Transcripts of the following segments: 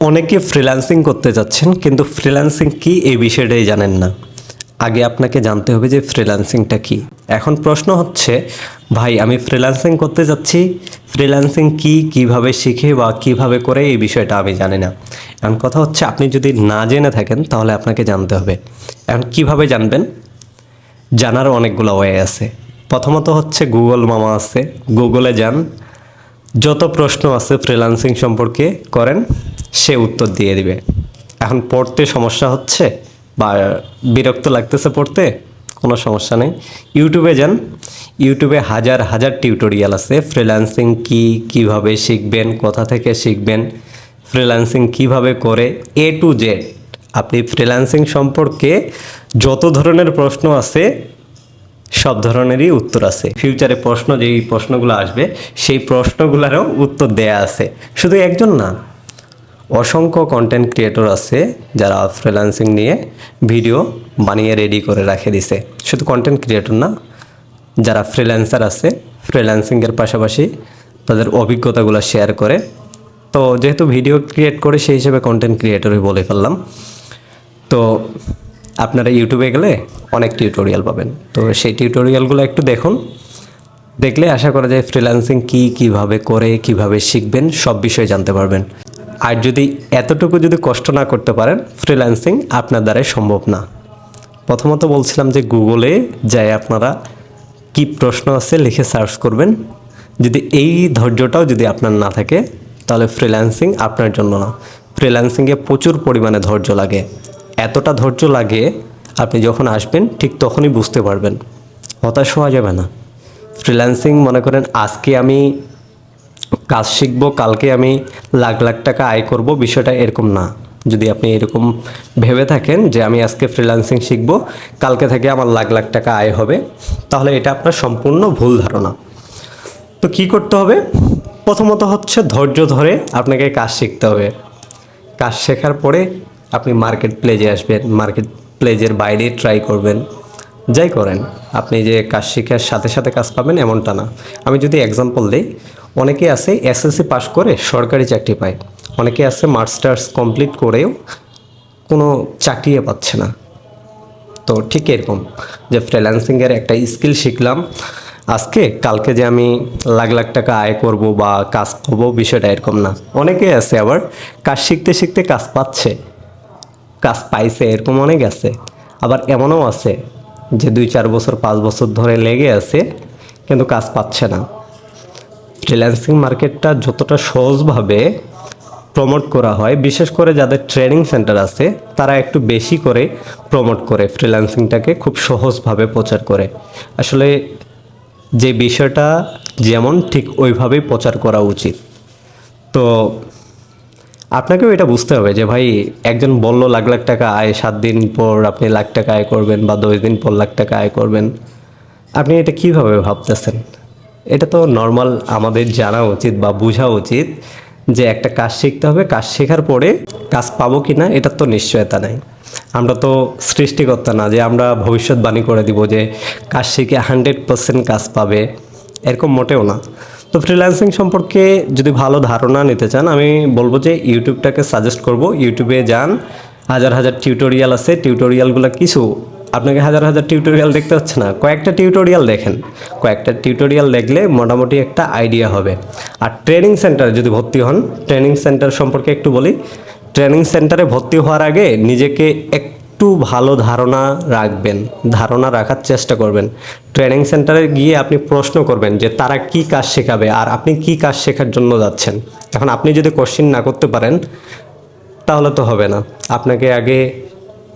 অনেকে ফ্রিল্যান্সিং করতে যাচ্ছেন, কিন্তু ফ্রিল্যান্সিং কি এই বিষয়টাই জানেন না। আগে আপনাকে জানতে হবে যে ফ্রিল্যান্সিংটা কি। এখন প্রশ্ন হচ্ছে, ভাই, আমি ফ্রিল্যান্সিং করতে যাচ্ছি ফ্রিল্যান্সিং কি, কীভাবে শিখে বা কীভাবে করে এই বিষয়টা আমি জানি না। এখন কথা হচ্ছে, আপনি যদি না জেনে থাকেন, তাহলে আপনাকে জানতে হবে। এখন কীভাবে জানবেন? জানার অনেকগুলো ওয়ে আছে। প্রথমত হচ্ছে গুগল মামা আছে। গুগলে যান। যত প্রশ্ন আছে ফ্রিল্যান্সিং সম্পর্কে করেন সে উত্তর দিয়ে দিবে। এখন পড়তে সমস্যা হচ্ছে বা বিরক্ত লাগতেছে পড়তে, কোনো সমস্যা নেই। ইউটিউবে যান, ইউটিউবে হাজার হাজার টিউটোরিয়াল আছে। ফ্রিল্যান্সিং কি, কীভাবে শিখবেন, কোথা থেকে শিখবেন, ফ্রিল্যান্সিং কীভাবে করে এ টু জেড আপনি ফ্রিল্যান্সিং সম্পর্কে যত ধরনের প্রশ্ন আছে, সব ধরনেরই উত্তর আছে। ফিউচারে প্রশ্ন, যেই প্রশ্নগুলো আসবে, সেই প্রশ্নগুলোরও উত্তর দেয়া আছে। শুধু একজন না অসংখ্য কন্টেন্ট ক্রিয়েটর আছে যারা ফ্রিল্যান্সিং নিয়ে ভিডিও বানিয়ে রেডি করে রাখে দিছে। শুধু কন্টেন্ট ক্রিয়েটর না, যারা ফ্রিল্যান্সার আছে ফ্রিল্যান্সিংয়ের পাশাপাশি তাদের অভিজ্ঞতাগুলো শেয়ার করে। তো যেহেতু ভিডিও ক্রিয়েট করে, সেই হিসেবে কন্টেন্ট ক্রিয়েটরই বলে ফেললাম। তো আপনারা ইউটিউবে গেলে অনেক টিউটোরিয়াল পাবেন। তো সেই টিউটোরিয়ালগুলো একটু দেখুন। দেখলে আশা করা যায় ফ্রিল্যান্সিং কি কীভাবে করে, কীভাবে শিখবেন, সব বিষয়ে জানতে পারবেন। আর যদি এতটুকু যদি কষ্ট না করতে পারেন ফ্রিল্যান্সিং আপনার দ্বারাই সম্ভব না। প্রথমত বলছিলাম যে গুগলে যায় আপনারা কি প্রশ্ন আছে লিখে সার্চ করবেন। যদি এই ধৈর্যটাও যদি আপনার না থাকে, তাহলে ফ্রিল্যান্সিং আপনার জন্য না। ফ্রিল্যান্সিংয়ে প্রচুর পরিমাণে ধৈর্য লাগে। এতটা ধৈর্য লাগে, আপনি যখন আসবেন, ঠিক তখনই বুঝতে পারবেন। হতাশ হওয়া যাবে না। ফ্রিল্যান্সিং মনে করেন, আজকে আমি কাজ শিখব, কালকে আমি লাখ লাখ টাকা আয় করব, বিষয়টা এরকম না। যদি আপনি এরকম ভেবে থাকেন যে আমি আজকে ফ্রিল্যান্সিং শিখব, কালকে থেকে আমার লাখ লাখ টাকা আয় হবে, তাহলে এটা আপনার সম্পূর্ণ ভুল ধারণা। তো কি করতে হবে? প্রথমত হচ্ছে ধৈর্য ধরে আপনাকে কাজ শিখতে হবে। কাজ শেখার পরে আপনি মার্কেট প্লেজে আসবেন মার্কেট প্লেজের বাইরে ট্রাই করবেন। যাই করেন, আপনি যে কাজ শিখার সাথে সাথে কাজ পাবেন এমনটা না। আমি যদি এক্সাম্পল দিই অনেকে আছে এসএসসি পাস করে সরকারি চাকরি পায়। অনেকে আছে মাস্টার্স কমপ্লিট করেও কোনো চাকরিও পাচ্ছে না। তো ঠিক এরকম যে ফ্রিল্যান্সিংয়ের একটা স্কিল শিখলাম। আজকে কালকে যে আমি লাখ লাখ টাকা আয় করব বা কাজ পাবো বিষয়টা এরকম না। অনেকে আছে আবার কাজ শিখতে শিখতে কাজ পাচ্ছে। কাজ পাইছে এরকম অনেক আছে। আবার এমনও আছে যে দুই চার বছর, পাঁচ বছর ধরে লেগে আছে, কিন্তু কাজ পাচ্ছে না। ফ্রিল্যান্সিং মার্কেটটা যতটা সহজভাবে প্রমোট করা হয়, বিশেষ করে যাদের ট্রেনিং সেন্টার আছে, তারা একটু বেশি করে প্রমোট করে ফ্রিল্যান্সিংটাকে খুব সহজভাবে প্রচার করে। আসলে যে বিষয়টা যেমন, ঠিক ওইভাবেই প্রচার করা উচিত। তো আপনাকেও এটা বুঝতে হবে যে, ভাই, একজন বলল লাখ লাখ টাকা আয়, সাত দিন পর আপনি লাখ টাকা আয় করবেন বা দশ দিন পর লাখ টাকা আয় করবেন। আপনি এটা কীভাবে ভাবতেছেন? এটা তো নর্মাল আমাদের জানা উচিত বা বোঝা উচিত যে একটা কাজ শিখতে হবে, কাজ শেখার পরে কাজ পাবো কি না এটার তো নিশ্চয়তা নাই। আমরা তো সৃষ্টিকর্তা না যে আমরা ভবিষ্যৎবাণী করে দিব যে কাজ শিখে হান্ড্রেড পার্সেন্ট কাজ পাবে, এরকম মোটেও না। তো ফ্রিল্যান্সিং সম্পর্কে যদি ভালো ধারণা নিতে চান, আমি বলব যে ইউটিউবটাকে সাজেস্ট করব। ইউটিউবে যান, হাজার হাজার টিউটোরিয়াল আছে টিউটোরিয়ালগুলো কিছু আপনাকে হাজার হাজার টিউটোরিয়াল দেখতে হচ্ছে না। কয়েকটা টিউটোরিয়াল দেখেন। কয়েকটা টিউটোরিয়াল দেখলে মোটামুটি একটা আইডিয়া হবে। আর ট্রেনিং সেন্টারে যদি ভর্তি হন ট্রেনিং সেন্টার সম্পর্কে একটু বলি। ট্রেনিং সেন্টারে ভর্তি হওয়ার আগে নিজেকে একটু ভালো ধারণা রাখবেন। ধারণা রাখার চেষ্টা করবেন। ট্রেনিং সেন্টারে গিয়ে আপনি প্রশ্ন করবেন যে তারা কি কাজ শেখাবে আর আপনি কি কাজ শেখার জন্য যাচ্ছেন। এখন আপনি যদি কোশ্চিন না করতে পারেন, তাহলে তো হবে না। আপনাকে আগে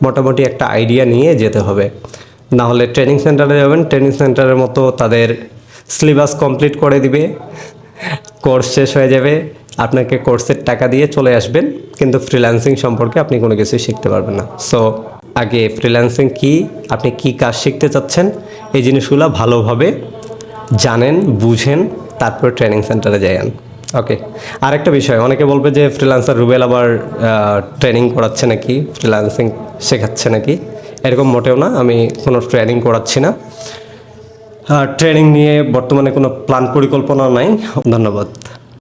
মোটামুটি একটা আইডিয়া নিয়ে যেতে হবে। না হলে ট্রেনিং সেন্টারে যাবেন ট্রেনিং সেন্টারের মতো তাদের সিলেবাস কমপ্লিট করে দিবে কোর্স শেষ হয়ে যাবে, আপনাকে কোর্সের টাকা দিয়ে চলে আসবেন, কিন্তু ফ্রিল্যান্সিং সম্পর্কে আপনি কোনো কিছুই শিখতে পারবেন না। সো আগে ফ্রিল্যান্সিং কি, আপনি কি কাজ শিখতে চাচ্ছেন, এই জিনিসগুলো ভালোভাবে জানেন, বুঝেন, তারপর ট্রেনিং সেন্টারে যান ওকে আরেকটা বিষয়, অনেকে বলবে যে ফ্রিল্যান্সার রুবেল আবার ট্রেনিং করাচ্ছে নাকি? ফ্রিল্যান্সিং শেখাচ্ছে নাকি? এরকম মোটেও না, আমি কোনো ট্রেনিং করাচ্ছি না। ট্রেনিং নিয়ে বর্তমানে কোনো প্ল্যান পরিকল্পনা নাই। ধন্যবাদ।